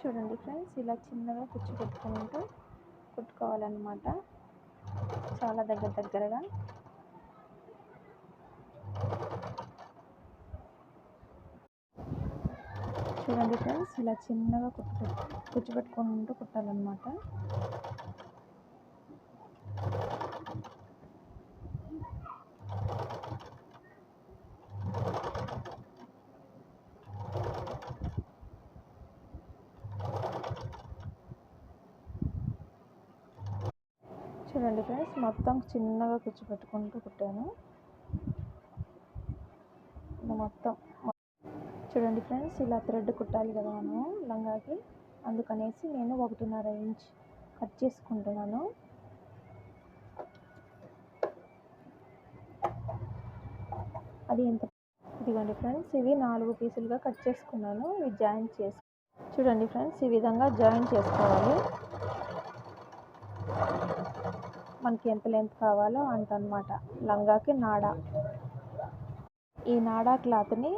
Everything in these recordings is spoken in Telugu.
చూడండి ఫ్రెండ్స్ ఇలా చిన్నగా కుచ్చు పెట్టుకుంటూ కుట్టుకోవాలన్నమాట. చాలా దగ్గర దగ్గరగా. చూడండి ఫ్రెండ్స్ ఇలా చిన్నగా కుట్టు కుచ్చు పెట్టుకుంటూ కుట్టాలన్నమాట. చూడండి ఫ్రెండ్స్ మొత్తం చిన్నగా కూర్చోపెట్టుకుంటూ కుట్టాను. మొత్తం. చూడండి ఫ్రెండ్స్ ఇలా థ్రెడ్ కుట్టాలి కదా మనం లంగాకి. అందుకనేసి నేను ఒకటిన్నర ఇంచ్ కట్ చేసుకుంటున్నాను. అది ఎంత? ఇదిగోండి ఫ్రెండ్స్ ఇవి నాలుగు పీసులుగా కట్ చేసుకున్నాను. ఇవి జాయింట్ చేసి చూడండి ఫ్రెండ్స్ ఈ విధంగా జాయింట్ చేసుకోవాలి. మనకి ఎంత లెంత్ కావాలో అంత అనమాట లంగాకి నాడా. ఈ నాడా క్లాత్ని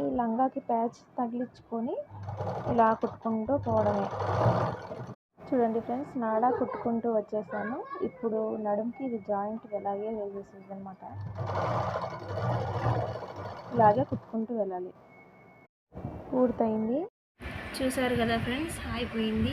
ఈ లంగాకి ప్యాచ్ తగిలించుకొని ఇలా కుట్టుకుంటూ పోవడమే. చూడండి ఫ్రెండ్స్ నాడా కుట్టుకుంటూ వచ్చేసాను. ఇప్పుడు నడుముకి ఇది జాయింట్ ఇలాగే వేసేసింది అనమాట ఇలాగే కుట్టుకుంటూ వెళ్ళాలి. పూర్తయింది. చూసారు కదా ఫ్రెండ్స్ అయిపోయింది